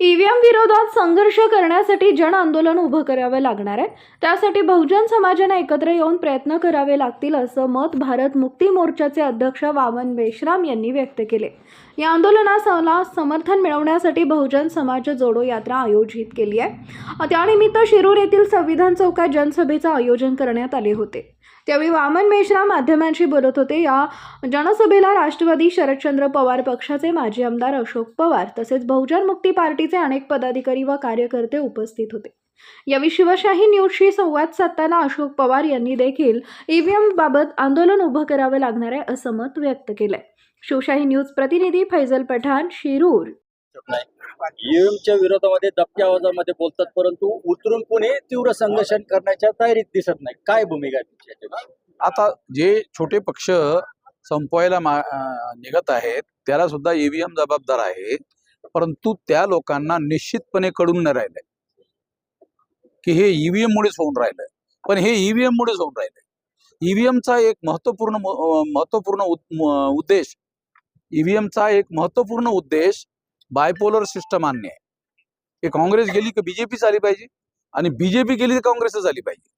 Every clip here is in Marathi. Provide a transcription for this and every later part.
ईव्हीएम विरोधात संघर्ष करण्यासाठी जन आंदोलन उभं करावं लागणार आहे. त्यासाठी बहुजन समाजाने एकत्र येऊन प्रयत्न करावे लागतील असं मत भारत मुक्ती मोर्चाचे अध्यक्ष वामन मेश्राम यांनी व्यक्त केले. या आंदोलनाला समर्थन मिळवण्यासाठी बहुजन समाज जोडो यात्रा आयोजित केली आहे. त्यानिमित्त शिरूर येथील संविधान चौकात जनसभेचं आयोजन करण्यात आले होते. त्यावेळी वामन मेश्राम माध्यमांशी बोलत होते. या जनसभेला राष्ट्रवादी शरदचंद्र पवार पक्षाचे माजी आमदार अशोक पवार तसेच बहुजन मुक्ती पार्टीचे अनेक पदाधिकारी व कार्यकर्ते उपस्थित होते. यावेळी शिवशाही न्यूजशी संवाद साधताना अशोक पवार यांनी देखील ईव्हीएम बाबत आंदोलन उभं करावं लागणार आहे असं मत व्यक्त केलंय. शिवशाही न्यूज प्रतिनिधी फैजल पठाण शिरूर. ईव्हीएमच्या विरोधामध्ये दबक्या आवाजामध्ये बोलतात परंतु उतरून कोणी तीव्र संघर्षण करण्याच्या तयारीत दिसत नाही. काय भूमिका आहे? आता जे छोटे पक्ष संपवायला निघत आहेत त्याला सुद्धा ईव्हीएम जबाबदार आहे परंतु त्या लोकांना निश्चितपणे कळून नाही राहिलंय. की हे ईव्हीएम मुळेच होऊन राहिलंय. पण हे ईव्हीएम मुळेच होऊन राहिलंय. ईव्हीएमचा एक महत्त्वपूर्ण महत्त्वपूर्ण उद्देश ईव्हीएमचा एक महत्त्वपूर्ण उद्देश बायपोलर सिस्टम आणणे आहे. की काँग्रेस गेली की बीजेपी झाली पाहिजे आणि बीजेपी गेली तर काँग्रेस झाली पाहिजे.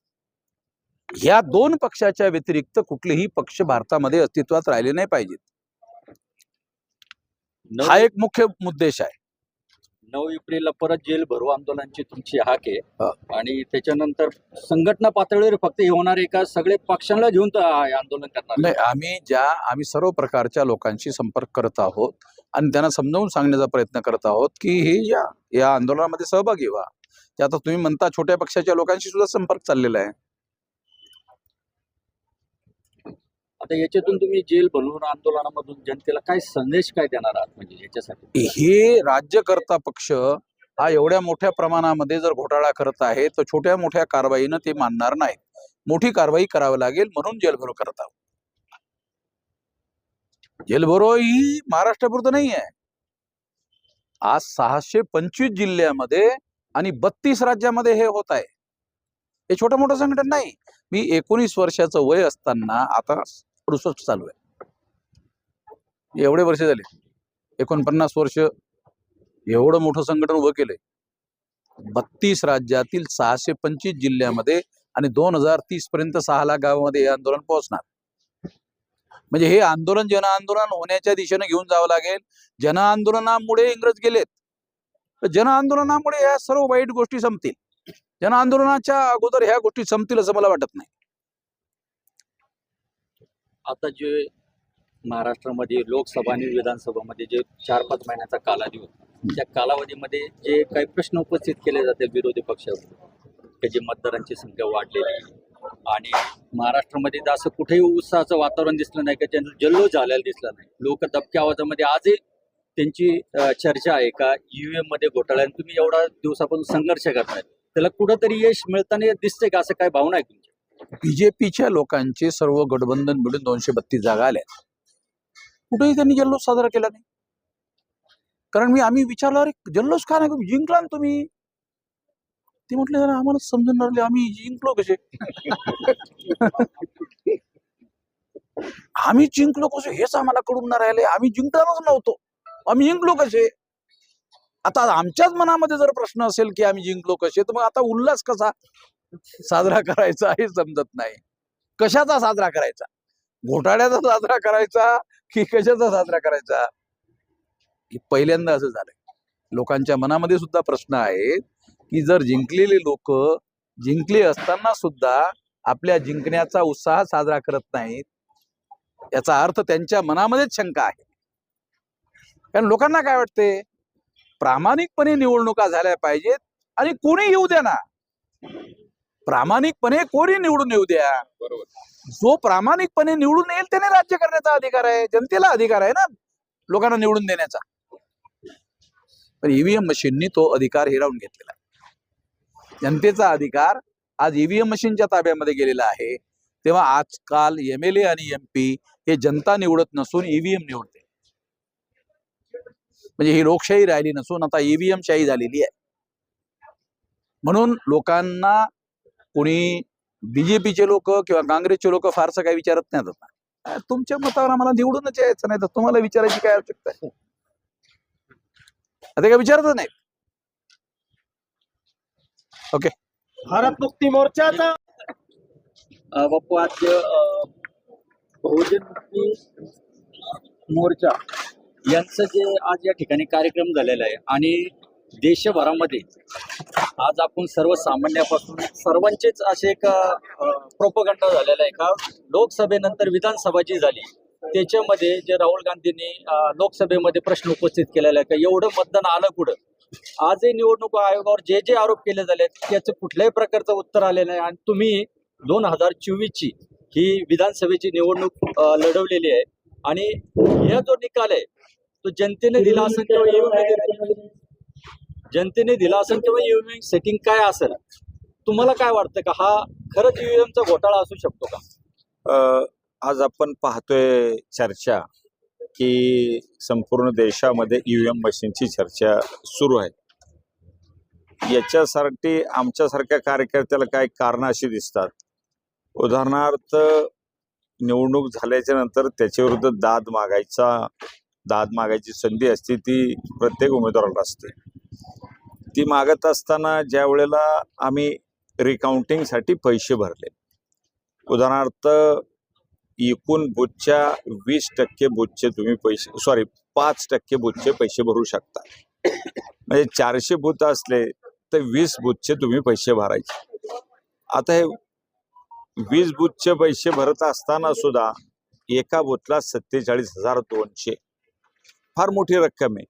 ह्या दोन पक्षाच्या व्यतिरिक्त कुठलेही पक्ष भारतामध्ये अस्तित्वात राहिले नाही पाहिजेत. हा एक मुख्य उद्देश आहे. नऊ एप्रिलला परत जेल भरू आंदोलनाची तुमची हाक आहे. आणि त्याच्यानंतर संघटना पातळीवर फक्त हे होणार आहे का? सगळे पक्षांना घेऊन आंदोलन करणार नाही आम्ही ज्या आम्ही सर्व प्रकारच्या लोकांशी संपर्क करत आहोत आणि त्यांना समजावून सांगण्याचा प्रयत्न करत आहोत की हे या या आंदोलनामध्ये सहभागी व्हा. आता तुम्ही म्हणता छोट्या पक्षाच्या लोकांशी सुद्धा संपर्क चाललेला आहे. आता याच्यातून तुम्ही जेल भरून आंदोलनामधून जनतेला काय संदेश काय देणार आहात? म्हणजे याच्यासाठी? हे राज्यकर्ता पक्ष हा एवढ्या मोठ्या प्रमाणामध्ये जर घोटाळा करत आहे तर छोट्या मोठ्या कारवाईनं ते मानणार नाही मोठी कारवाई करावी लागेल म्हणून जेलभरो करत आहोत. जेलभरो ही महाराष्ट्रापुरतं नाही आहे. आज सहाशे पंचवीस जिल्ह्यामध्ये आणि बत्तीस राज्यामध्ये हे होत आहे. हे छोटं मोठं संघटन नाही. मी एकोणीस वर्षाचं वय असताना आता अडुसष्ट चालू आहे. एवढे वर्ष झाले. एकोणपन्नास वर्ष एवढं मोठं संघटन उभं केलंय. बत्तीस राज्यातील सहाशे पंचवीस जिल्ह्यामध्ये आणि दोन हजार तीस पर्यंत सहा लाख गावामध्ये हे आंदोलन पोहोचणार. म्हणजे हे आंदोलन जन आंदोलन होण्याच्या दिशेने घेऊन जावं लागेल. जन आंदोलनामुळे इंग्रज गेलेत. जन आंदोलनामुळे या सर्व वाईट गोष्टी संपतील. जन आंदोलनाच्या अगोदर ह्या गोष्टी संपतील असं मला वाटत नाही आता जे महाराष्ट्रामध्ये लोकसभा आणि विधानसभामध्ये जे चार पाच महिन्याचा कालावधी होता त्या कालावधीमध्ये जे काही प्रश्न उपस्थित केले जाते विरोधी पक्षावर त्याची मतदारांची संख्या वाढलेली आहे. आणि महाराष्ट्रामध्ये तर असं कुठेही उत्साहाचं वातावरण दिसलं नाही का त्यांचं जल्लोष झालेला दिसला नाही लोक दबक्या आवाजामध्ये आजही त्यांची चर्चा आहे का ईव्हीएममध्ये घोटाळा आहे. तुम्ही एवढा दिवसापासून संघर्ष करताय त्याला कुठंतरी यश मिळताना दिसतंय का? असं काय भावना आहे तुमची? बीजेपीच्या लोकांचे सर्व गठबंधन मिळून दोनशे बत्तीस जागा आल्या कुठेही त्यांनी जल्लोष साजरा केला नाही. कारण मी आम्ही विचारलं अरे जल्लोष का नाही? जिंकला ना तुम्ही. ते म्हटले जरा आम्हाला समजून राहिले आम्ही जिंकलो कसे? आम्ही जिंकलो कसे? हेच आम्हाला कळून नाही राहिले. आम्ही जिंकणारच नव्हतो. आम्ही जिंकलो कसे? आता आमच्याच मनामध्ये जर प्रश्न असेल की आम्ही जिंकलो कसे तर मग आता उल्हास कसा साजरा करायचा हे समजत नाही. कशाचा साजरा करायचा? घोटाळ्याचा साजरा करायचा की कशाचा साजरा करायचा? की पहिल्यांदा असं झालंय लोकांच्या मनामध्ये सुद्धा प्रश्न आहेत की जर जिंकलेले लोक जिंकले असताना सुद्धा आपल्या जिंकण्याचा उत्साह साजरा करत नाहीत याचा अर्थ त्यांच्या मनामध्येच शंका आहे. कारण लोकांना काय वाटते प्रामाणिकपणे निवडणुका झाल्या पाहिजेत आणि कोणी येऊ द्या ना प्रामाणिकपणे कोणी निवडून येऊ द्या? बरोबर. जो प्रामाणिकपणे निवडून येईल त्याने राज्य करण्याचा अधिकार आहे जनतेला अधिकार आहे ना लोकांना निवडून देण्याचा. पण ईव्हीएम मशीननी तो अधिकार हिरावून घेतलेला आहे. जनतेचा अधिकार आज ईव्हीएम मशीनच्या ताब्यामध्ये गेलेला आहे. तेव्हा आजकाल एम एल ए आणि एम पी हे जनता निवडत नसून ईव्हीएम निवडते. म्हणजे ही लोकशाही राहिली नसून आता ईव्हीएम शाही झालेली आहे. म्हणून लोकांना कोणी बीजेपीचे लोक किंवा काँग्रेसचे लोक फारसं काही विचारत नाहीत आता. तुमच्या मतावर आम्हाला निवडूनच यायचं नाही तर तुम्हाला विचारायची काय आवश्यकता आहे? आता काय विचारतच नाही भारत मुक्ती मोर्चाचा अ, बापू आज बहुजन मुक्ती मोर्चा यांचं जे आज या ठिकाणी कार्यक्रम झालेला आहे आणि देशभरामध्ये आज आपण सर्वसामान्यापासून सर्वांचेच असे एक प्रोपगंडा झालेला आहे का? लोकसभेनंतर विधानसभा जी झाली त्याच्यामध्ये जे राहुल गांधींनी लोकसभेमध्ये प्रश्न उपस्थित केलेला आहे का? एवढं मतदान आलं कुठं? आजही निवडणूक आयोगावर जे जे आरोप केले झाले त्याचं कुठल्याही प्रकारचं उत्तर आलेलं नाही. आणि तुम्ही दोन हजार चोवीसची ही विधानसभेची निवडणूक लढवलेली आहे. आणि हा जो निकाल आहे तो जनतेने दिला असेल किंवा जनतेने दिला असेल किंवा ईव्हीएम सेटिंग काय असेल? तुम्हाला काय वाटतं का? हा खरंच ईव्हीएमचा घोटाळा असू शकतो का? आज आपण पाहतोय चर्चा की संपूर्ण देशामध्ये ईव्हीएम मशीनची चर्चा सुरू आहे. याच्यासाठी आमच्यासारख्या कार्यकर्त्याला काही कारण अशी दिसतात. उदाहरणार्थ निवडणूक झाल्याच्यानंतर त्याच्याविरुद्ध दाद मागायचा दाद मागायची संधी असते ती प्रत्येक उमेदवाराला असते. ती मागत असताना ज्या वेळेला आम्ही रिकाउंटिंगसाठी पैसे भरले. उदाहरणार्थ एकूण बुथच्या वीस टक्के बुथचे तुम्ही पैसे सॉरी पाच टक्के बुथचे पैसे भरू शकता. म्हणजे चारशे बुथ असले तर वीस बुथचे तुम्ही पैसे भरायचे. आता हे वीस बुथचे पैसे भरत असताना सुद्धा एका बुथला सत्तेचाळीस हजार दोनशे फार मोठी रक्कम आहे.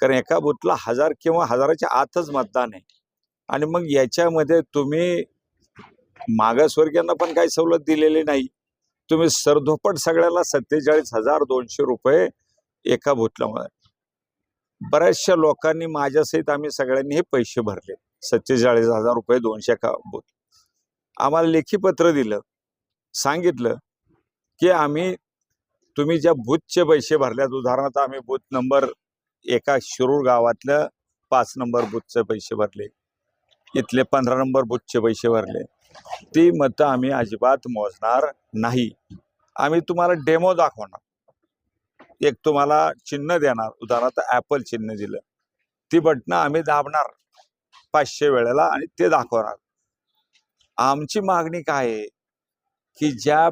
कारण एका बूथला हजार किंवा हजाराच्या आतच मतदान आहे. आणि मग याच्यामध्ये तुम्ही मागासवर्गीयांना पण काही सवलत दिलेली नाही. तुम्ही सरधोपट सगळ्याला सत्तेचाळीस हजार दोनशे रुपये एका बूथला बऱ्याचशा लोकांनी माझ्यासहित आम्ही सगळ्यांनी हे पैसे भरले. सत्तेचाळीस हजार रुपये दोनशे एका भूत आम्हाला लेखी पत्र दिलं. सांगितलं की आम्ही तुम्ही ज्या बूथचे पैसे भरल्यात उदाहरणार्थ आम्ही बूथ नंबर एका शिरूर गावातल्या पाच नंबर बूथचे पैसे भरले इथले पंधरा नंबर बूथचे पैसे भरले. ती मतं आम्ही अजिबात मोजणार नाही. आम्ही तुम्हाला डेमो दाखवणार. एक तुम्हाला चिन्ह देणार उदाहरणार्थ ॲपल चिन्ह दिलं. ती बटणं आम्ही दाबणार पाचशे वेळेला आणि ते दाखवणार. आमची मागणी काय आहे? की ज्या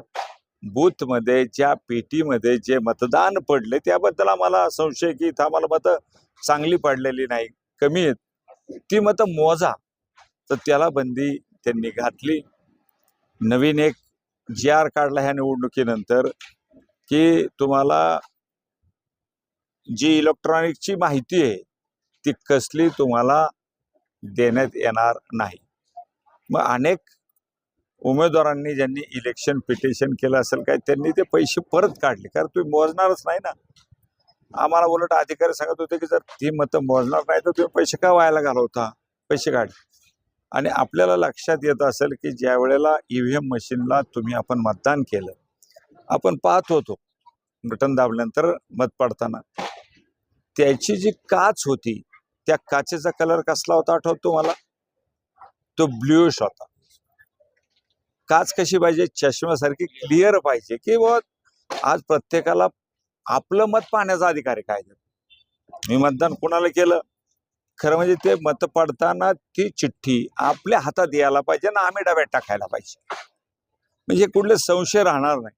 बूथमध्ये ज्या पेटीमध्ये जे मतदान पडले त्याबद्दल आम्हाला संशय की इथं आम्हाला मतं चांगली पडलेली नाही कमी आहेत. ती मतं मोजा. तर त्याला बंदी त्यांनी घातली. नवीन एक जी आर काढला ह्या निवडणुकीनंतर की तुम्हाला जी इलेक्ट्रॉनिकची माहिती आहे ती कसली तुम्हाला देण्यात येणार नाही. मग अनेक उमेदवारांनी ज्यांनी इलेक्शन पिटिशन केलं असेल काय त्यांनी ते पैसे परत काढले. कारण तुम्ही मोजणारच नाही ना. आम्हाला उलट अधिकारी सांगत होते की जर ती मतं मोजणार नाही तर तुम्ही पैसे का व्हायला घालवता? पैसे काढले आणि आपल्याला लक्षात येत असेल की ज्या वेळेला ईव्हीएम मशीनला तुम्ही आपण मतदान केलं आपण पाहत होतो बटन दाबल्यानंतर मत पडताना. त्याची जी काच होती त्या काचेचा कलर कसला होता आठवतो मला तो ब्ल्यूश होता. काच कशी पाहिजे? चष्म्यासारखी क्लिअर पाहिजे. की बुवा आज प्रत्येकाला आपलं मत पाहण्याचा अधिकार आहे कायद्यात. मी मतदान कुणाला केलं? खरं म्हणजे ते मत पडताना ती चिठ्ठी आपल्या हातात यायला पाहिजे ना आम्ही डब्यात टाकायला पाहिजे. म्हणजे कुठले संशय राहणार नाही.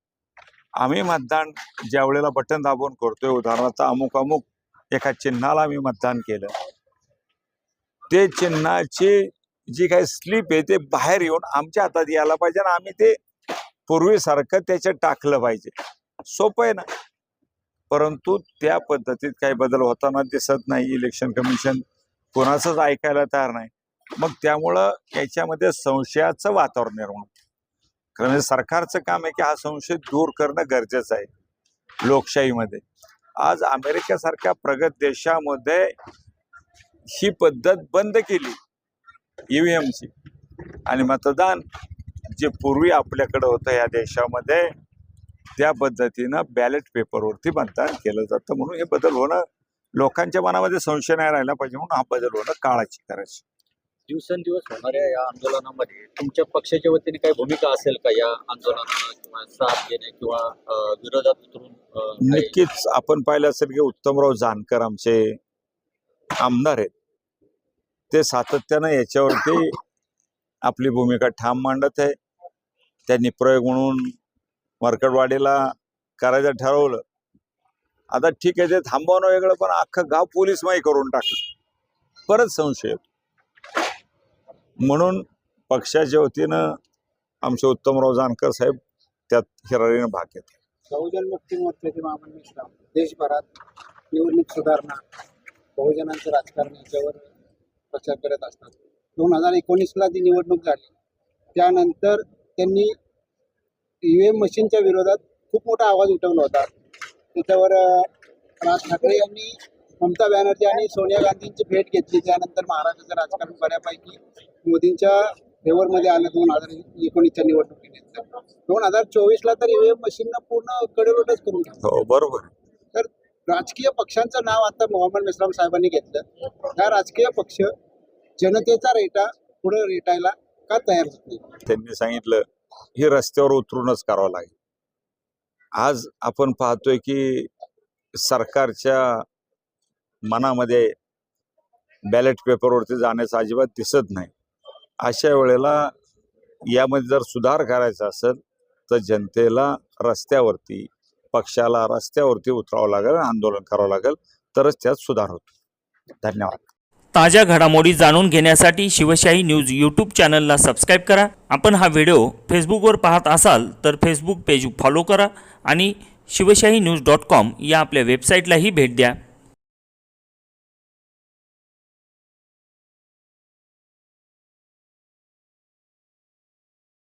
आम्ही मतदान ज्या वेळेला बटन दाबून करतोय उदाहरणार्थ अमुक अमुक एका चिन्हाला आम्ही मतदान केलं. ते चिन्हाची जी काही स्लीप आहे ते बाहेर येऊन आमच्या हातात यायला पाहिजे आणि आम्ही ते पूर्वीसारखं त्याच्यात टाकलं पाहिजे. सोपं आहे ना. परंतु त्या पद्धतीत काही बदल होताना दिसत नाही. इलेक्शन कमिशन कोणाचंच ऐकायला तयार नाही. मग त्यामुळं याच्यामध्ये संशयाचं वातावरण निर्माण कारण सरकारचं काम आहे की हा संशय दूर करणं गरजेचं आहे लोकशाहीमध्ये. आज अमेरिकेसारख्या प्रगत देशामध्ये ही पद्धत बंद केली. ईव्हीएमची आणि मतदान जे पूर्वी आपल्याकडे होतं या देशामध्ये त्या पद्धतीनं बॅलेट पेपरवरती मतदान केलं जातं. म्हणून हे बदल होणं लोकांच्या मनामध्ये संशय नाही राहिला पाहिजे. म्हणून हा बदल होणं काळाची गरज. दिवसेंदिवस होणाऱ्या या आंदोलनामध्ये तुमच्या पक्षाच्या वतीने काही भूमिका असेल का या आंदोलनाला किंवा साथ देणे किंवा विरोधात उतरून नक्कीच आपण पाहिलं असेल की उत्तमराव जानकर आमचे आमदार आहेत. ते सातत्यानं याच्यावरती आपली भूमिका ठाम मांडत आहे. त्यांनी प्रयोग म्हणून मरकडवाडीला करायचं ठरवलं. आता ठीक आहे ते थांबवणं वेगळं पण अख्खं गाव पोलीसमाही करून टाकलं. परत संशय म्हणून पक्षाच्या वतीनं आमचे उत्तमराव जानकर साहेब त्यात हिरारीनं भाग घेतला. बहुजन मुक्ती मोर्चाचे मामन मिश्रा देशभरात निवडणूक सुधारणा बहुजनांचं राजकारण याच्यावर प्रचार करत असतात. दोन हजार एकोणीसला ती निवडणूक झाली. त्यानंतर त्यांनी ई एम मशीनच्या विरोधात खूप मोठा आवाज उठवला होता. त्याच्यावर राज ठाकरे यांनी ममता बॅनर्जी आणि सोनिया गांधींची भेट घेतली. त्यानंतर महाराष्ट्राचं राजकारण बऱ्यापैकी मोदींच्या फेवरमध्ये आलं दोन हजार एकोणीसच्या निवडणुकीनंतर दोन हजार चोवीसला तर ईव्हीएम मशीननं पूर्ण कडेलोटच करून हो, बरोबर. राजकीय पक्षांचं नाव आता मोहम्मद मेस्राम साहेबांनी घेतलं. हा राजकीय पक्ष जनतेचा रेटा पुढे रेटायला का तयार होत नाही? त्यांनी सांगितलं हे रस्त्यावर उतरूनच करावं लागेल. आज आपण पाहतोय की सरकारच्या मनामध्ये बॅलेट पेपरवरती जाण्याचं अजिबात दिसत नाही. अशा वेळेला यामध्ये जर सुधार करायचा असेल तर जनतेला रस्त्यावरती पक्षाला रस्त्यावरती उतरावं लागेल आंदोलन करावं लागेल तरच त्यात सुधार होतो. धन्यवाद. ताज्या घडामोडी जाणून घेण्यासाठी शिवशाही न्यूज यूट्यूब चॅनलला सबस्क्राईब करा. आपण हा व्हिडिओ फेसबुकवर पाहत असाल तर फेसबुक पेज फॉलो करा आणि शिवशाही न्यूज डॉट कॉम या आपल्या वेबसाईटलाही भेट द्या.